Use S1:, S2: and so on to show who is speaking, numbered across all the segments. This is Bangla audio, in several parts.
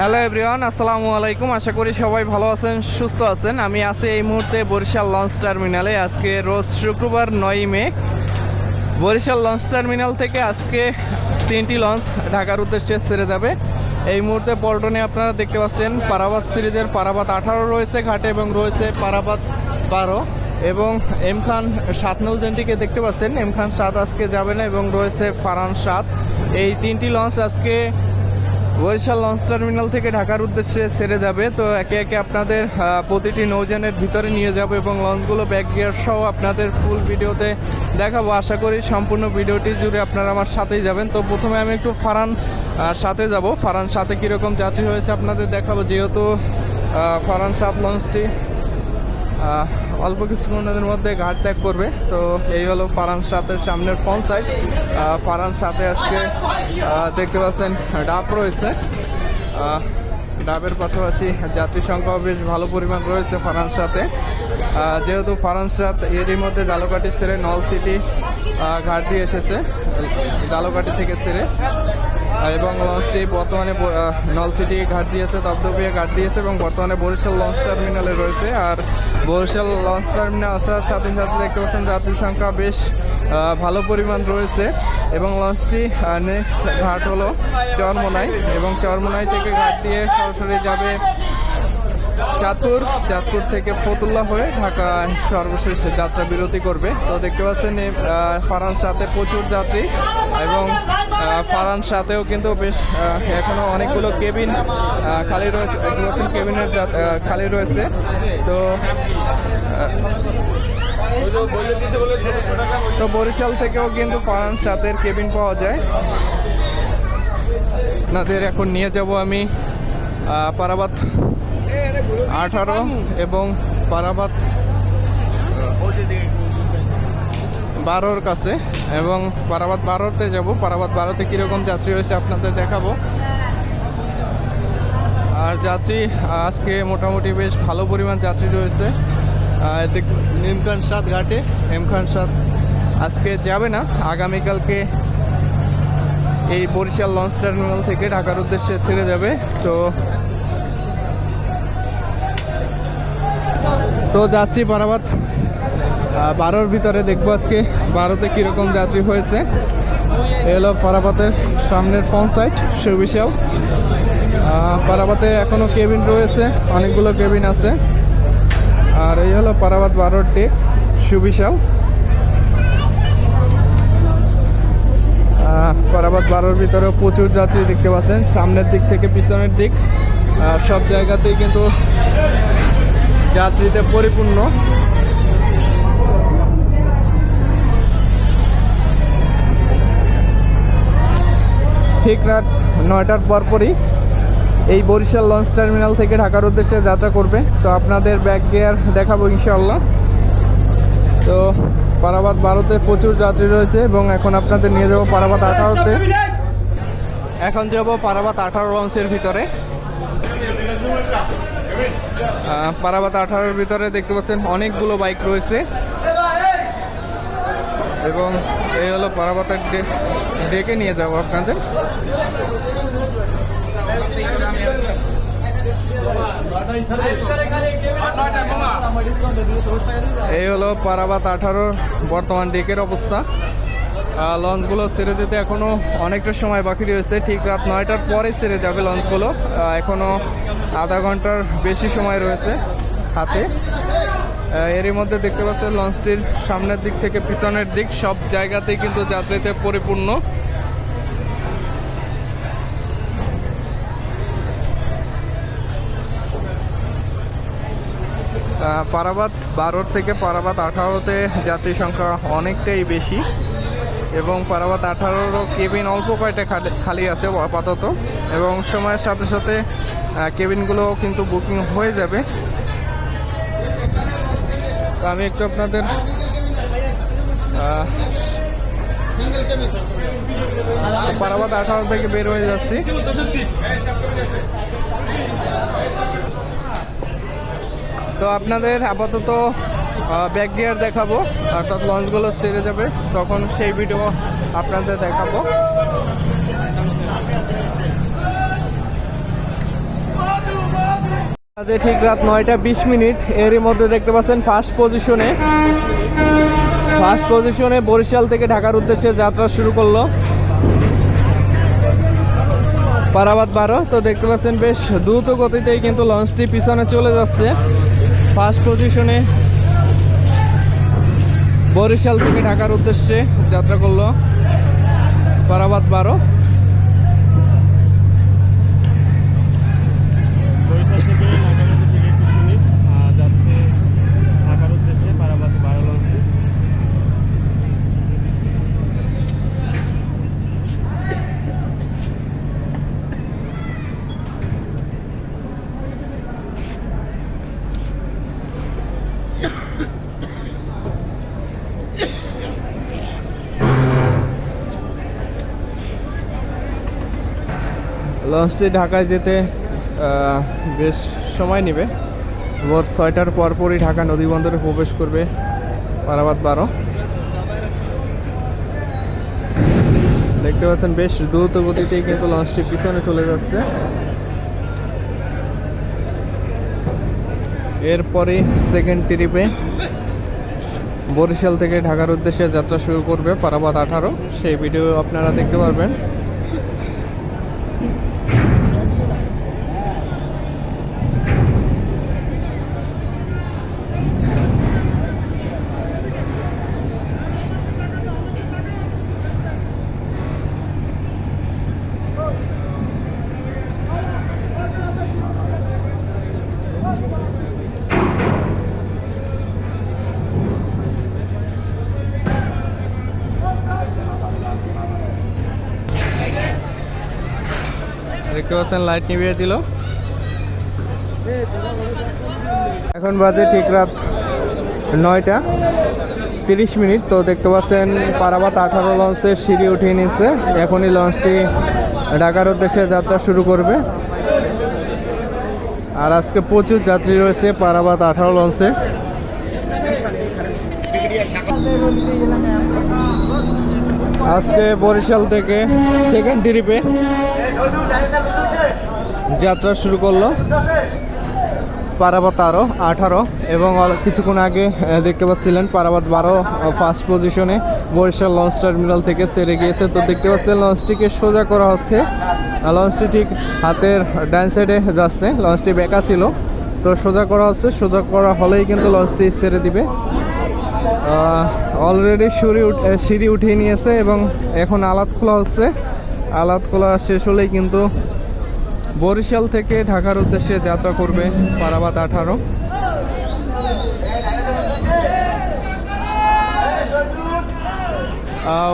S1: হ্যালো এভরিওয়ান আসসালামু আলাইকুম আশা করি সবাই ভালো আছেন সুস্থ আছেন আমি আছি এই মুহূর্তে বরিশাল লঞ্চ টার্মিনালে আজকে রোজ শুক্রবার নয়ই মে বরিশাল লঞ্চ টার্মিনাল থেকে আজকে তিনটি লঞ্চ ঢাকার উদ্দেশ্যে ছেড়ে যাবে। এই মুহূর্তে পল্টনে আপনারা দেখতে পাচ্ছেন পারাবাত সিরিজের পারাবাত আঠারো রয়েছে ঘাটে এবং রয়েছে পারাবাত বারো। এবং এম খান সাত নৌজেনটিকে দেখতে পাচ্ছেন। এম খান সাত আজকে যাবে না এবং রয়েছে ফারান সাত। এই তিনটি লঞ্চ আজকে বরিশাল লঞ্চ টার্মিনাল থেকে ঢাকার উদ্দেশ্যে সেরে যাবে। তো একে একে আপনাদের প্রতিটি নৌযানের ভিতরে নিয়ে যাব এবং লঞ্চগুলো ব্যাক গিয়ার সহ আপনাদের ফুল ভিডিওতে দেখাবো। আশা করি সম্পূর্ণ ভিডিওটি জুড়ে আপনারা আমার সাথেই যাবেন। তো প্রথমে আমি একটু ফারান সাথে যাব। ফারান সাথে কীরকম যাত্রী হয়েছে আপনাদের দেখাবো। যেহেতু ফারান সাত লঞ্চটি অল্প কিছু কিছুক্ষণের মধ্যে ঘাট ত্যাগ করবে। তো এই হলো ফারান সাতের সামনের ফ্রন্ট সাইড ফারান সাথে আজকে দেখতে পাচ্ছেন, ডাব রয়েছে। ডাবের পাশাপাশি যাত্রী সংখ্যাও বেশ ভালো পরিমাণ রয়েছে ফারান সাথে। যেহেতু ফারান সাত এরই মধ্যে জালকাটি ছেড়ে নল সিটি ঘাট দিয়ে এসেছে জালকাটি থেকে ছেড়ে। এবং লঞ্চটি বর্তমানে নলসিটি ঘাট দিয়েছে দপদপিয়া ঘাট দিয়েছে এবং বর্তমানে বরিশাল লঞ্চ টার্মিনালে রয়েছে। আর বরিশাল লঞ্চ টার্মিনাল আসার সাথে সাথে দেখতে পাচ্ছেন যাত্রী সংখ্যা বেশ ভালো পরিমাণ রয়েছে এবং লঞ্চটি নেক্সট ঘাট হলো চরমোনাই এবং চরমোনাই থেকে ঘাট দিয়ে সরাসরি যাবে চাঁদপুর চাঁদপুর থেকে ফতুল্লা হয়ে ঢাকা সর্বশেষ যাত্রা বিরতি করবে। তো দেখতে পাচ্ছেন ফারান সাথে প্রচুর যাত্রী এবং ফারান সাথেও কিন্তু বেশ আহ, এখনও অনেকগুলো কেবিন খালি রয়েছে কেবিনের খালি রয়েছে। তো তো বরিশাল থেকেও কিন্তু ফারান সাতের কেবিন পাওয়া যায়। আপনাদের এখন নিয়ে যাব আমি পারাবাত আঠারো এবং পারাবাত বারোর কাছে এবং পারাবাত বারোতে যাব। পারাবাত বারোতে কীরকম যাত্রী হয়েছে আপনাদের দেখাবো। আর যাত্রী, আজকে মোটামুটি বেশ ভালো পরিমাণ যাত্রী রয়েছে। নিমখান সাত ঘাটে এমখান সাত আজকে যাবে না। আগামীকালকে এই বরিশাল লঞ্চ টার্মিনাল থেকে ঢাকার উদ্দেশ্যে ছেড়ে যাবে। তো তো যাচ্ছি পারাবাত বারোর ভিতরে দেখব আজকে বারোতে কীরকম যাত্রী হয়েছে। এ হলো পারাবাতের সামনের ফ্রন্ট সাইড সুবিশাল। পারাবাতে এখনও কেবিন রয়েছে অনেকগুলো কেবিন আছে। আর এই হলো পারাবাত বারোর ডেক সুবিশাল। আহ, পারাবাত বারোর ভিতরেও প্রচুর যাত্রী দেখতে পাচ্ছেন সামনের দিক থেকে পিছনের দিক। সব জায়গাতেই কিন্তু যাত্রীতে পরিপূর্ণ। ঠিক রাত নয়টার পরপরই এই বরিশাল লঞ্চ টার্মিনাল থেকে ঢাকার উদ্দেশ্যে যাত্রা করবে। তো আপনাদের ব্যাক গিয়ার দেখাবো ইনশাল্লাহ তো পারাবাদ বারোতে প্রচুর যাত্রী রয়েছে এবং এখন আপনাদের নিয়ে যাব পারাবাদ আঠারোতে। এখন যাব পারাবাদ আঠারো লঞ্চের ভিতরে। পারাবাত আঠারোর ভিতরে দেখতে পাচ্ছেন অনেকগুলো বাইক রয়েছে। এবং এই হলো পারাবাতের ডে- ডেকে নিয়ে যাব আপনাদের। এই হলো পারাবাত আঠারোর বর্তমান ডেকের অবস্থা। লঞ্চগুলো ছেড়ে যেতে এখনও অনেকটা সময় বাকি রয়েছে। ঠিক রাত নয়টার পরে ছেড়ে যাবে লঞ্চগুলো। এখনও আধা ঘণ্টার বেশি সময় রয়েছে হাতে। এরই মধ্যে দেখতে পাচ্ছেন লঞ্চটির সামনের দিক থেকে পিছনের দিক সব জায়গাতেই কিন্তু যাত্রীতে পরিপূর্ণ। আহ, পারাবাত বারোর থেকে পারাবাত আঠারোতে যাত্রী সংখ্যা অনেকটাই বেশি। এবং পারাবাত আঠারোরও কেবিন অল্প কয়টা খালি- আছে আপাতত। এবং সময়ের সাথে সাথে কেবিনগুলো কিন্তু বুকিং হয়ে যাবে। তো আমি একটু আপনাদের আহ, পারাবাত আঠারো থেকে বের হয়ে যাচ্ছি। তো আপনাদের আপাতত ব্যাক গিয়ার দেখাবো, অর্থাৎ লঞ্চগুলো ছেড়ে যাবে। তখন সেই ভিডিও আপনাদের দেখাবো। আজ ঠিক রাত নয়টা বিশ মিনিট, এরই মধ্যে দেখতে পাচ্ছেন ফার্স্ট পজিশনে ফার্স্ট পজিশনে বরিশাল থেকে ঢাকার উদ্দেশ্যে যাত্রা শুরু করল। পারাবাদ বারো, তো দেখতে পাচ্ছেন বেশ দ্রুত গতিতেই কিন্তু লঞ্চটি পিছনে চলে যাচ্ছে। ফার্স্ট পজিশনে বরিশাল থেকে ঢাকার উদ্দেশ্যে যাত্রা করল। পারাবাদ বারো
S2: বরিশাল থেকে নাগারোতে ঠিক একত্রিশ মিনিট আহ, যাচ্ছে ঢাকার উদ্দেশ্যে পারাবাদ বারো লঞ্চে
S1: লঞ্চটি ঢাকায় যেতে বেশ সময় নেবে। ভোর ছয়টার পরপরই ঢাকা নদী বন্দরে প্রবেশ করবে পারাবাদ বারো। দেখতে পাচ্ছেন, বেশ দ্রুত গতিতেই কিন্তু লঞ্চটি পিছনে চলে যাচ্ছে। এরপরে সেকেন্ড ট্রিপে বরিশাল থেকে ঢাকার উদ্দেশ্যে যাত্রা শুরু করবে পারাবাদ আঠারো। সেই ভিডিও আপনারা দেখতে পারবেন। দেখতে পাচ্ছেন লাইট নিভিয়ে দিল। এখন বাজে ঠিক রাত নয়টা তিরিশ মিনিট। তো দেখতে পাচ্ছেন, পারাবাত আঠারো লঞ্চের সিঁড়ি উঠিয়ে নিচ্ছে। এখনই লঞ্চটি ঢাকার উদ্দেশ্যে যাত্রা শুরু করবে। আর আজকে প্রচুর যাত্রী রয়েছে পারাবাত আঠারো লঞ্চে। আজকে বরিশাল থেকে সেকেন্ড ট্রিপে যাত্রা শুরু করল। পারাবাত আরও আঠারো, এবং কিছুক্ষণ আগে দেখতে পাচ্ছিলেন পারাবাত বারো ফার্স্ট পজিশনে বরিশাল লঞ্চ টার্মিনাল থেকে সেরে গিয়েছে। তো দেখতে পাচ্ছেন লঞ্চটিকে সোজা করা হচ্ছে। লঞ্চটি ঠিক হাতের ডান সাইডে যাচ্ছে। লঞ্চটি বেঁকা ছিল। তো সোজা করা হচ্ছে। সোজা করা হলেই কিন্তু লঞ্চটি ছেড়ে দিবে। অলরেডি সিঁড়ি সিঁড়ি উঠিয়ে নিয়েছে এবং এখন আলাত খোলা হচ্ছে। আলাত খোলা শেষ হলেই কিন্তু বরিশাল থেকে ঢাকার উদ্দেশ্যে যাত্রা করবে পারাবাদ আঠারো।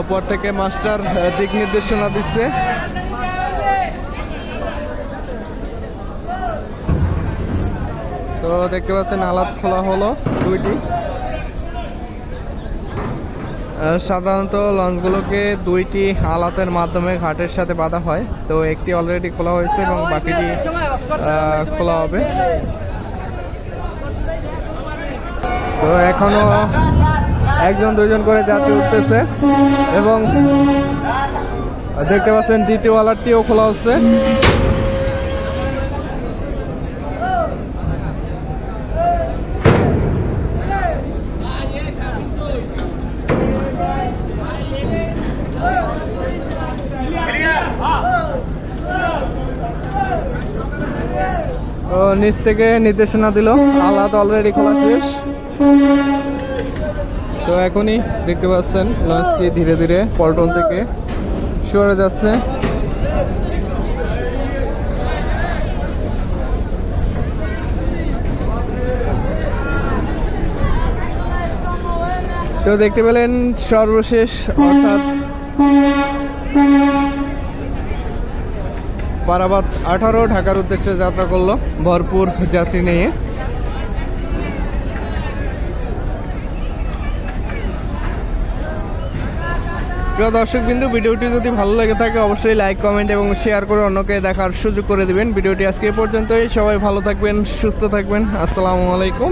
S1: উপর থেকে মাস্টার দিক নির্দেশনা দিচ্ছে। তো দেখতে পাচ্ছেন আলাপ খোলা হলো দুইটি। সাধারণত লঞ্চগুলোকে দুইটি আলাতের মাধ্যমে ঘাটের সাথে বাঁধা হয়। তো একটি অলরেডি খোলা হয়েছে এবং বাকিটি খোলা হবে। তো এখনও একজন, দুইজন করে যাত্রী উঠতেছে এবং দেখতে পাচ্ছেন দ্বিতীয় আলারটিও খোলা হচ্ছে। তো নিচ থেকে নির্দেশনা দিল। আলাদা অলরেডি খোলা শেষ। তো এখনই দেখতে পাচ্ছেন লঞ্চটি ধীরে ধীরে পল্টন থেকে সরে যাচ্ছে। তো দেখতে পেলেন সর্বশেষ, অর্থাৎ পারাবাদ আঠারো ঢাকার উদ্দেশ্যে যাত্রা করল। ভরপুর যাত্রী নিয়ে। প্রিয় দর্শক বিন্দু ভিডিওটি যদি ভালো লেগে থাকে, অবশ্যই লাইক, কমেন্ট এবং শেয়ার করে অন্যকে দেখার সুযোগ করে দিবেন। ভিডিওটি আজকে পর্যন্তই। সবাই ভালো থাকবেন, সুস্থ থাকবেন। আসসালামু আলাইকুম।